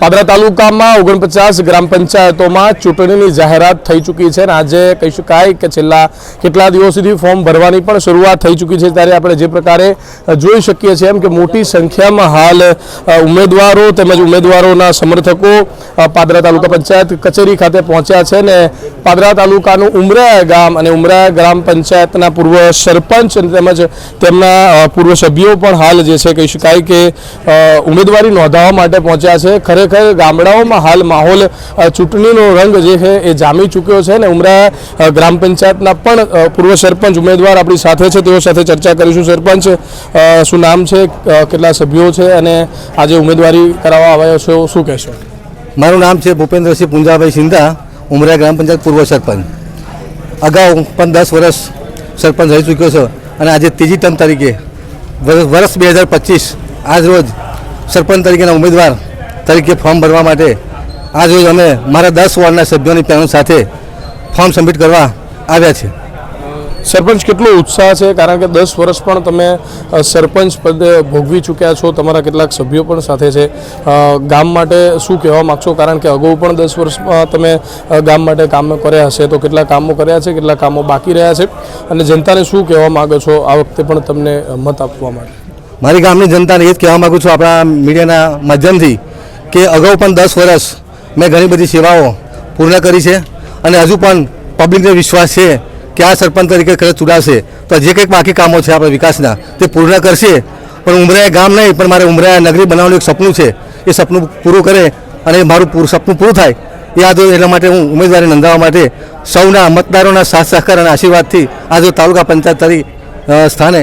પાદરા તાલુકામાં ઓગણપચાસ ગ્રામ પંચાયતોમાં ચૂંટણીની જાહેરાત થઈ ચૂકી છે અને આજે કહી શકાય કે છેલ્લા કેટલા દિવસ સુધી ફોર્મ ભરવાની પણ શરૂઆત થઈ ચૂકી છે. ત્યારે આપણે જે પ્રકારે જોઈ શકીએ છીએ એમ કે મોટી સંખ્યામાં હાલ ઉમેદવારો તેમજ ઉમેદવારોના સમર્થકો પાદરા તાલુકા પંચાયત કચેરી ખાતે પહોંચ્યા છે ને પાદરા તાલુકાનું ઉમરાયા ગામ અને ઉમરાયા ગ્રામ પંચાયતના પૂર્વ સરપંચ તેમજ તેમના પૂર્વ સભ્યો પણ હાલ જે છે કહી શકાય કે ઉમેદવારી નોંધાવવા માટે પહોંચ્યા છે. ખરેખર ગામડાઓમાં હાલ માહોલ ચૂંટણીનો રંગ જે છે એ જામી ચૂક્યો છે ને ઉમરા ગ્રામ પંચાયતના પણ પૂર્વ સરપંચ ઉમેદવાર આપણી સાથે છે, તેઓ સાથે ચર્ચા કરીશું. સરપંચ શું નામ છે કેટલા સભ્યો છે અને આજે ઉમેદવારી કરાવવા આવ્યો છે, શું કહેશો? મારું નામ છે ભૂપેન્દ્રસિંહ પુંજાભાઈ સિંધા ઉમરા ગ્રામ પંચાયત પૂર્વ સરપંચ. અગાઉ પણ દસ વર્ષ સરપંચ રહી ચૂક્યો છું અને આજે ત્રીજી ટર્મ તરીકે વર્ષ બે હજાર પચીસ, આજ રોજ સરપંચ તરીકેના ઉમેદવાર તરીકે ફોર્મ ભરવા માટે આજ રોજ અમે મારા દસ વોર્ડના સભ્યોની પેનલ સાથે ફોર્મ સબમિટ કરવા આવ્યા છે. સરપંચ કેટલો ઉત્સાહ છે? કારણ કે દસ વર્ષ પણ તમે સરપંચ પદે ભોગવી ચૂક્યા છો, તમારા કેટલાક સભ્યો પણ સાથે છે. ગામ માટે શું કહેવા માગશો? કારણ કે અગાઉ પણ દસ વર્ષમાં તમે ગામ માટે કામ કર્યા હશે. તો કેટલા કામો કર્યા છે, કેટલા કામો બાકી રહ્યા છે? અને જનતાને શું કહેવા માગો છો આ વખતે પણ તમને મત આપવા માટે? મારી ગામની જનતાને એ જ કહેવા માગું છું આપણા મીડિયાના માધ્યમથી કે અગાઉ પણ દસ વર્ષ મેં ઘણી બધી સેવાઓ પૂર્ણ કરી છે. અને હજુ પણ પબ્લિકને વિશ્વાસ છે કે આ સરપંચ તરીકે ખરે ચૂડાશે. તો જે કંઈક બાકી કામો છે આપણા વિકાસના તે પૂર્ણ કરશે. પણ ઉમરાયા ગામ નહીં પણ મારે ઉમરાયા નગરી બનાવવાનું એક સપનું છે. એ સપનું પૂરું કરે અને મારું પૂરું સપનું પૂરું થાય. એ આજે એટલા માટે હું ઉમેદવારી નોંધાવવા માટે સૌના મતદારોના સાથ સહકાર અને આશીર્વાદથી આજે તાલુકા પંચાયત તરી સ્થાને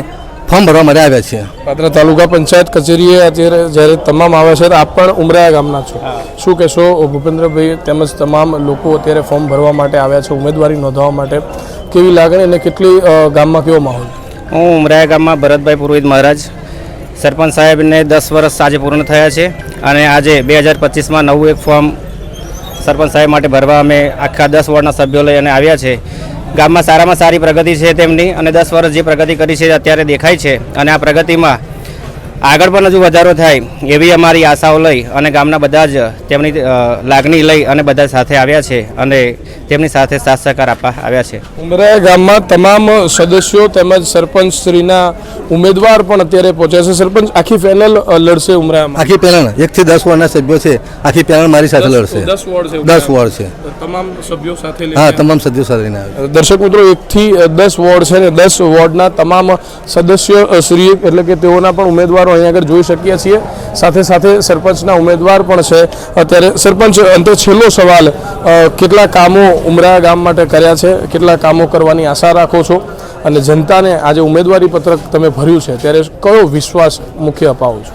ફોર્મ ભરવા માટે આવ્યા છીએ. પાત્રા તાલુકા પંચાયત કચેરીએ અત્યારે જ્યારે તમામ આવે છે તો આપ પણ ઉમરાયા ગામના છો. શું કહેશો? ભૂપેન્દ્રભાઈ તેમજ તમામ લોકો અત્યારે ફોર્મ ભરવા માટે આવ્યા છે ઉમેદવારી નોંધાવવા માટે. કેવી લાગણી અને કેટલી ગામમાં કેવો માહોલ? હું ઉમરાયા ગામમાં ભરતભાઈ પુરોહિત મહારાજ. સરપંચ સાહેબને દસ વર્ષ આજે પૂર્ણ થયા છે અને આજે બે હજાર પચીસમાં નવું એક ફોર્મ સરપંચ સાહેબ માટે ભરવા અમે આખા દસ વોર્ડના સભ્યો લઈ અને આવ્યા છે. ગામમાં સારામાં સારી પ્રગતિ છે તેમની અને દસ વર્ષ જે પ્રગતિ કરી છે અત્યારે દેખાય છે અને આ પ્રગતિમાં આગળ પણ હજુ વધારો થાય એવી અમારી આશાઓ લઈ અને ગામના બધા જ તેમની લાગણી લઈ અને બધા સાથે આવ્યા છે અને તેમની સાથે સાથ સહકાર આપવા આવ્યા છે. ઉમરાયા ગામમાં તમામ સદસ્યો તેમજ સરપંચ શ્રીના ઉમેદવાર પણ અત્યારે પહોંચ્યા છે. સરપંચ આખી પેનલ લડશે ઉમરાયામાં આખી પેનલ એકથી દસ વોર્ડના સભ્યો છે. આખી પેનલ મારી સાથે લડશે. દસ વોર્ડ છે દસ વોર્ડ છે. તમામ સભ્યો સાથે હા તમામ સભ્યો સાથે લઈને દર્શક મિત્રો એકથી દસ વોર્ડ છે ને દસ વોર્ડના તમામ સદસ્યો શ્રી એટલે કે તેઓના પણ ઉમેદવારો અહીંયા આગળ જોઈ શકીએ છીએ. સાથે સાથે સરપંચના ઉમેદવાર પણ છે. અત્યારે સરપંચ અંતે છેલ્લો સવાલ કેટલા કામો ઉમરા ગામ માટે કર્યા છે? કેટલા કામો કરવાની આશા રાખો છો? અને જનતાને આજે ઉમેદવારી પત્રક તમે ભર્યું છે, ત્યારે કયો વિશ્વાસ મુખ્ય અપાવો છો?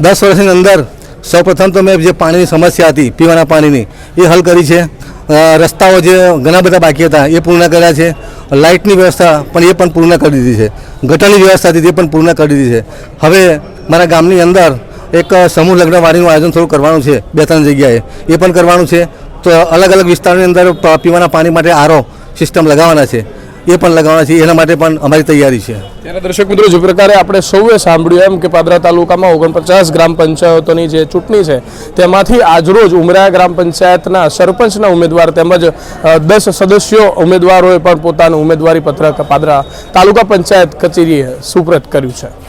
દસ વર્ષની અંદર સૌપ્રથમ તો મેં જે પાણીની સમસ્યા હતી, પીવાના પાણીની, એ હલ કરી છે. રસ્તાઓ જે ઘણા બધા બાકી હતા, એ પૂર્ણ કર્યા છે. લાઇટની વ્યવસ્થા પણ એ પણ પૂર્ણ કરી દીધી છે. ગટરની વ્યવસ્થા હતી તે પણ પૂર્ણ કરી દીધી છે. હવે મારા ગામની અંદર એક સમૂહ લગ્નવાળીનું આયોજન થોડું કરવાનું છે, બે ત્રણ જગ્યાએ. એ પણ કરવાનું છે. તો અલગ અલગ વિસ્તારની અંદર પીવાના પાણી માટે આરો સિસ્ટમ લગાવવાના છે. એ પણ લગાવવાના છે એના માટે પણ અમારી તૈયારી છે. ત્યારે દર્શક મિત્રો, જે પ્રકારે આપણે સૌએ સાંભળ્યું એમ કે પાદરા તાલુકામાં ઓગણપચાસ ગ્રામ પંચાયતોની જે ચૂંટણી છે, તેમાંથી આજરોજ ઉમરા ગ્રામ પંચાયતના સરપંચના ઉમેદવાર તેમજ દસ સદસ્યો ઉમેદવારોએ પણ પોતાનું ઉમેદવારી પત્રક પાદરા તાલુકા પંચાયત કચેરીએ સુપ્રત કર્યું છે.